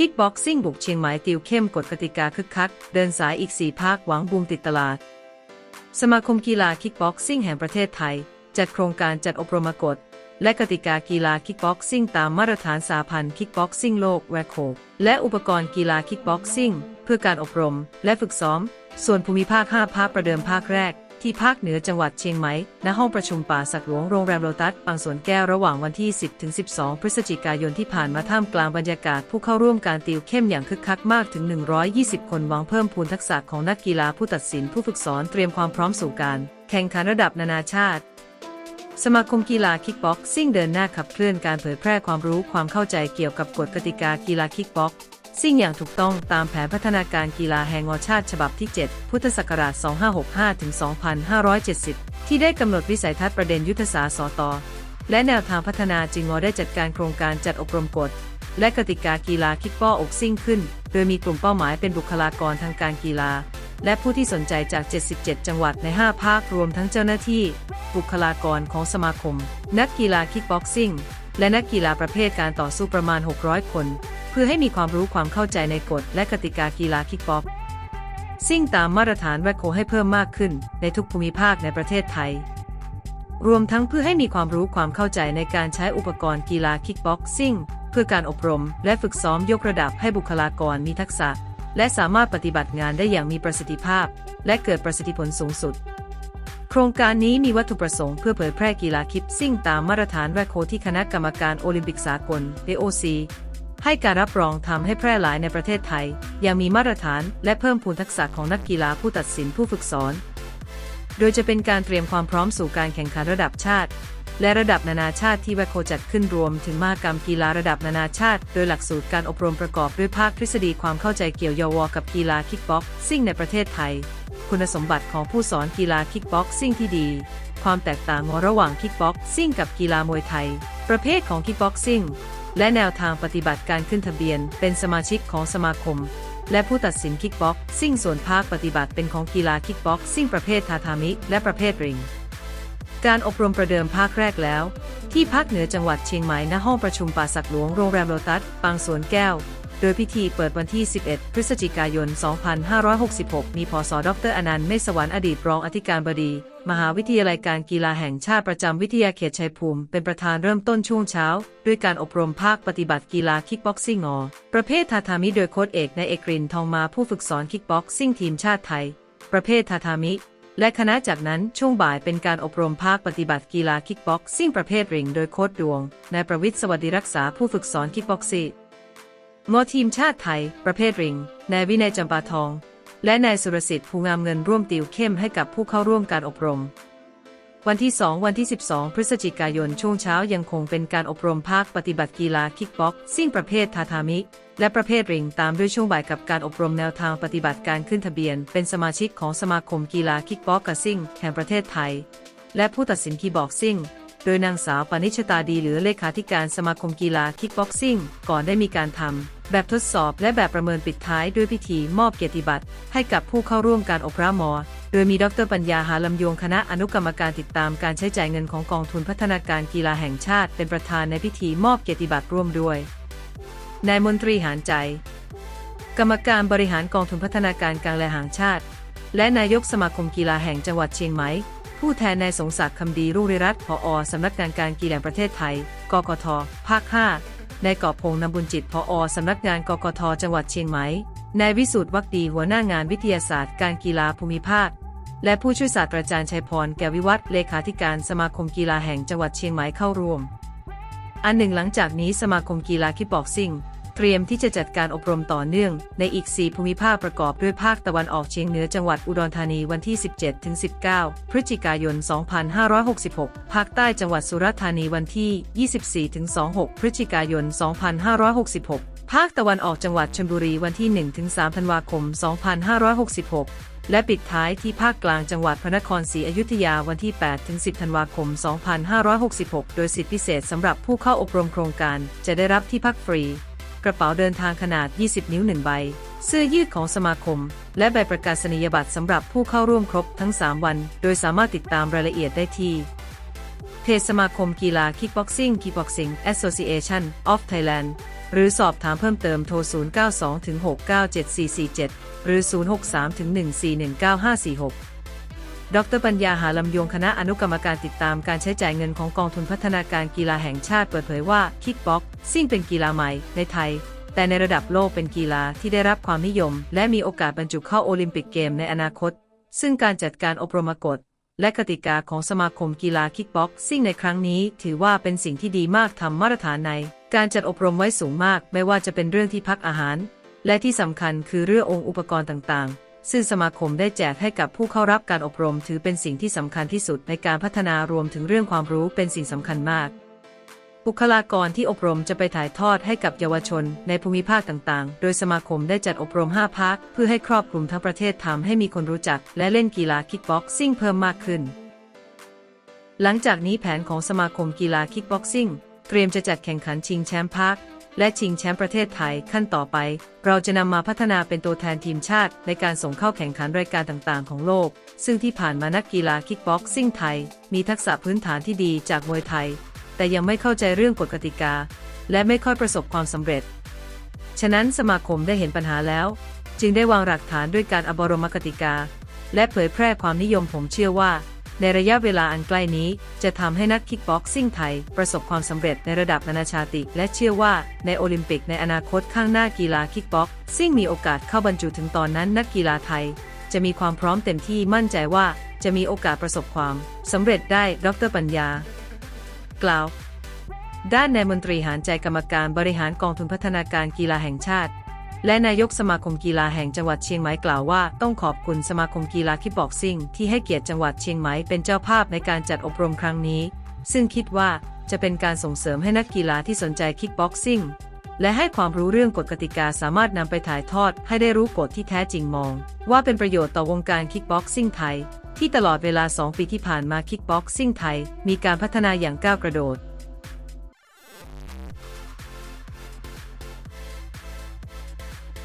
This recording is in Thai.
คิกบ็อกซิ่งบุกเชียงใหม่ติวเข้มกฎกติกาคึกคัก เดินสายอีก 4 ภาคหวังบูมติดตลาด สมาคมกีฬาคิกบ็อกซิ่งแห่งประเทศไทย จัดโครงการจัดอบรมกฎ และกติกากีฬาคิกบ็อกซิ่งตามมาตรฐานสาพันธ์คิกบ็อกซิ่งโลกแวโคและอุปกรณ์กีฬาคิกบ็อกซิ่งเพื่อการอบรม และฝึกซ้อม ส่วนภูมิภาค 5 ภาคประเดิมภาคแรก ที่ภาคเหนือจังหวัดเชียงใหม่ ณ ห้องประชุมป่าสักหลวงโรงแรมโลตัสบางสวนแก้วระหว่างวันที่ 10 ถึง 12 พฤศจิกายนที่ผ่านมาท่ามกลางบรรยากาศผู้เข้าร่วมการติวเข้มอย่างคึกคักมากถึง 120 คนหวังเพิ่มพูนทักษะของนักกีฬาผู้ตัดสินผู้ฝึกสอนเตรียมความพร้อมสู่การ แข่งขันระดับนานาชาติ สมาคมกีฬาคิกบ็อกซิ่งเดินหน้าขับเคลื่อนการเผยแพร่ความรู้ความเข้าใจเกี่ยวกับกฎกติกากีฬาคิกบ็อก ซิ่งอย่างถูกต้องตามแผนพัฒนาการกีฬาแห่งชาติฉบับที่ 7 พุทธศักราช 2565 ถึง 2570 ที่ได้กำหนดวิสัยทัศน์ประเด็นยุทธศาสตร์สตและแนวทางพัฒนาจึงงอได้จัดการโครงการจัดอบรมกฎ และกติกากีฬาคิกบอลอกซิ่งขึ้น โดยมีกลุ่มเป้าหมายเป็นบุคลากรทางการกีฬา และผู้ที่สนใจจาก 77 จังหวัดใน 5 ภาครวมทั้งเจ้าหน้าที่ บุคลากรของสมาคม นักกีฬาคิกบ็อกซิ่งและนักกีฬาประเภทการต่อสู้ประมาณ 600 คน เพื่อให้มีความรู้ความเข้าใจในกฎและกติกากีฬาคิกบ็อกซิ่งตามมาตรฐานแวคโคให้เพิ่มมากขึ้นในทุกภูมิภาคในประเทศไทย รวมทั้งเพื่อให้มีความรู้ความเข้าใจในการใช้อุปกรณ์กีฬาคิกบ็อกซิ่งเพื่อการอบรมและฝึกซ้อมยกระดับให้บุคลากรมีทักษะ และสามารถปฏิบัติงานได้อย่างมีประสิทธิภาพ และเกิดประสิทธิผลสูงสุด โครงการนี้มีวัตถุประสงค์เพื่อเผยแพร่กีฬาคิปซิ่งตามมาตรฐานแวคโคที่คณะกรรมการโอลิมปิกสากล AOC ให้การรับรองทำให้แพร่หลายในประเทศไทยอย่างมีมาตรฐานและเพิ่มพูนทักษะของนักกีฬาผู้ตัดสินผู้ฝึกสอน โดยจะเป็นการเตรียมความพร้อมสู่การแข่งขันระดับชาติ และระดับนานาชาติที่แวโคจัดขึ้นรวมถึงมหกรรมกีฬาระดับนานาชาติ โดยหลักสูตรการอบรมประกอบด้วยภาคทฤษฎีความเข้าใจเกี่ยวยาวกับกีฬาคิกบ็อกซิ่งในประเทศไทย คุณสมบัติของผู้สอนกีฬาคิกบ็อกซิ่งที่ดี ความแตกต่างระหว่างคิกบ็อกซิ่งกับกีฬามวยไทย ประเภทของคิกบ็อกซิ่ง และแนวทางปฏิบัติการขึ้นทะเบียน เป็นสมาชิกของสมาคม และผู้ตัดสินคิกบ็อกซิ่งส่วนภาคปฏิบัติเป็นของกีฬาคิกบ็อกซิ่งประเภททาทามิ และประเภทริง การอบรมประเดิมภาคแรกแล้ว ที่ภาคเหนือจังหวัดเชียงใหม่ณห้องประชุมป่าสักหลวงโรงแรมโลตัสปางสวนแก้ว โดยพิธีเปิดวันที่ 11 พฤศจิกายน 2566 มีพศดรอนันต์เมษสวรรค์อดีตรองอธิการบดี มหาวิทยาลัยการกีฬาแห่งชาติประจำวิทยาเขตชัยภูมิ เป็นประธานเริ่มต้นช่วงเช้า ด้วยการอบรมภาคปฏิบัติกีฬาคิกบ็อกซิ่งอประเภททาทามิโดยโค้ชเอกนายเอกรินทองมาผู้ฝึกสอนคิกบ็อกซิ่งทีมชาติไทย ประเภททาทามิ และคณะจากนั้นช่วงบ่ายเป็นการอบรมภาคปฏิบัติกีฬาคิกบ็อกซิ่งประเภทริงโดยโค้ชดวงนายประวิทย์สวัสดิรักษาผู้ฝึกสอนคิกบ็อกซิ่ง งอทีมชาติไทย ประเภทริง นายวินัยจำปาทอง และนายสุรสิทธิ์ภูงามเงินร่วมติวเข้มให้กับผู้เข้าร่วมการอบรม วันที่ 2 วันที่ 12 พฤศจิกายนช่วงเช้ายังคงเป็นการอบรมภาคปฏิบัติกีฬาคิกบ็อกซิ่งประเภททาทามิ และประเภทริงตามด้วยช่วงบ่ายกับการอบรมแนวทางปฏิบัติการขึ้นทะเบียน เป็นสมาชิกของสมาคมกีฬาคิกบ็อกซิ่งแห่งประเทศไทย และผู้ตัดสินคีบ็อกซิ่ง โดยนางสาวปณิชตาดีหรือเลขาธิการสมาคมกีฬาคิกบ็อกซิ่งก่อนได้มีการทำ แบบทดสอบและแบบประเมินปิดท้ายด้วยพิธีมอบเกียรติบัตร ให้กับผู้เข้าร่วมการอบรมอโดยมีดรปัญญาหาลำยงคณะอนุกรรมการติดตามการใช้จ่ายเงินของกองทุนพัฒนาการกีฬาแห่งชาติ เป็นประธานในพิธีมอบเกียรติบัตรร่วมด้วยนายมนตรีหานใจ กรรมการบริหารกองทุนพัฒนาการการแลแห่งชาติ และนายกสมาคมกีฬาแห่งจังหวัดเชียงใหม่ ผู้แทนนายสงศักดิ์คำดีรุ่งเรัตน์ผอสำนักงานการกีฬาประเทศไทย กกท ภาค 5 นายกอบพงษ์นำบุญจิตผอสำนักงานกกท จังหวัดเชียงใหม่ นายวิสุทธ์วักดีหัวหน้างานวิทยาศาสตร์ การกีฬาภูมิภาค และผู้ช่วยศาสตราจารย์ชัยพร แก้ววิวัฒน์เลขาธิการสมาคมกีฬาแห่งจังหวัดเชียงใหม่เข้าร่วม อันหนึ่งหลังจากนี้สมาคมกีฬาคิกบ็อกซิ่ง เตรียมที่จะจัดการอบรมต่อเนื่อง ในอีก 4 ภูมิภาคประกอบด้วยภาคตะวันออกเฉียงเหนือจังหวัดอุดรธานีวันที่ 17-19 พฤศจิกายน 2566 ภาคใต้จังหวัดสุราษฎร์ธานีวันที่ 24-26 พฤศจิกายน 2566 ภาคตะวันออกจังหวัดชลบุรีวันที่ 1-3 ธันวาคม 2566และปิดท้ายที่ภาคกลางจังหวัดพระนครศรีอยุธยาวันที่ 8-10 ธันวาคม 2566 โดยสิทธิพิเศษสำหรับผู้เข้าอบรมโครงการ จะได้รับที่พักฟรี กระเป๋าเดินทางขนาด 20 นิ้ว 1 ใบ เสื้อยืดของสมาคม และใบประกาศนียบัตรสำหรับผู้เข้าร่วมครบทั้ง 3 วัน โดยสามารถติดตามรายละเอียดได้ที่เพจสมาคมกีฬา Kickboxing Kickboxing Association of Thailand หรือสอบถามเพิ่มเติมโทร 092-697-447 หรือ 063-1419546 ดรปัญญาหาลำยงคณะอนุกรรมการติดตามการใช้จ่ายเงินของกองทุนพัฒนาการกีฬาแห่งชาติเปิดเผยว่าคิกบ็อกซิ่งเป็นกีฬาใหม่ในไทย แต่ในระดับโลกเป็นกีฬาที่ได้รับความนิยม และมีโอกาสบรรจุเข้าโอลิมปิกเกมในอนาคต ซึ่งการจัดการอบรมกฎและกติกาของสมาคมกีฬาคิกบ็อกซิ่งในครั้งนี้ ถือว่าเป็นสิ่งที่ดีมากทำมาตรฐานใน การจัดอบรมไว้สูงมาก ไม่ว่าจะเป็นเรื่องที่พักอาหาร และที่สำคัญคือเรื่ององค์อุปกรณ์ต่างๆ ซึ่งสมาคมได้แจกให้กับผู้เข้ารับการอบรมถือเป็นสิ่งที่สำคัญที่สุดในการพัฒนารวมถึงเรื่องความรู้เป็นสิ่งสำคัญมาก บุคลากรที่อบรมจะไปถ่ายทอดให้กับเยาวชนในภูมิภาคต่างๆ โดยสมาคมได้จัดอบรม5ภาคเพื่อให้ครอบคลุมทั้งประเทศทำให้มีคนรู้จัก และเล่นกีฬาคิกบ็อกซิ่งเพิ่มมากขึ้น หลังจากนี้แผนของสมาคมกีฬาคิกบ็อกซิ่งเตรียมจะจัดแข่งขันชิงแชมป์ภาค และชิงแชมป์ประเทศไทยขั้นต่อไป เราจะนำมาพัฒนาเป็นตัวแทนทีมชาติ ในการส่งเข้าแข่งขันรายการต่างๆ ของโลก ซึ่งที่ผ่านมานักกีฬาคิกบ็อกซิ่งไทย มีทักษะพื้นฐานที่ดีจากมวยไทย แต่ยังไม่เข้าใจเรื่องกฎกติกา และไม่ค่อยประสบความสำเร็จ ฉะนั้นสมาคมได้เห็นปัญหาแล้ว จึงได้วางหลักฐานด้วยการอบรมกติกา และเผยแพร่ความนิยมผมเชื่อว่า ในระยะเวลาอันใกล้นี้จะทำให้นักคิกบ็อกซิ่งไทย ประสบความสำเร็จในระดับนานาชาติ และเชื่อว่าในโอลิมปิกในอนาคตข้างหน้ากีฬาคิกบ็อกซิ่งมีโอกาสเข้าบรรจุถึงตอนนั้นนักกีฬาไทย จะมีความพร้อมเต็มที่มั่นใจว่าจะมีโอกาสประสบความสำเร็จได้ดรปัญญา กล่าว ด้านนายมนตรีหารใจกรรมการบริหารกองทุนพัฒนาการกีฬาแห่งชาติ และนายกสมาคมกีฬาแห่งจังหวัดเชียงใหม่กล่าวว่า ต้องขอบคุณสมาคมกีฬาคิกบ็อกซิ่งที่ให้เกียรติจังหวัดเชียงใหม่เป็นเจ้าภาพในการจัดอบรมครั้งนี้ ซึ่งคิดว่าจะเป็นการส่งเสริมให้นักกีฬาที่สนใจคิกบ็อกซิ่งและให้ความรู้เรื่องกฎกติกาสามารถนำไปถ่ายทอดให้ได้รู้กฎที่แท้จริงมอง ว่าเป็นประโยชน์ต่อวงการคิกบ็อกซิ่งไทย ที่ตลอดเวลา 2 ปีที่ผ่านมาคิกบ็อกซิ่งไทย มีการพัฒนาอย่างก้าวกระโดด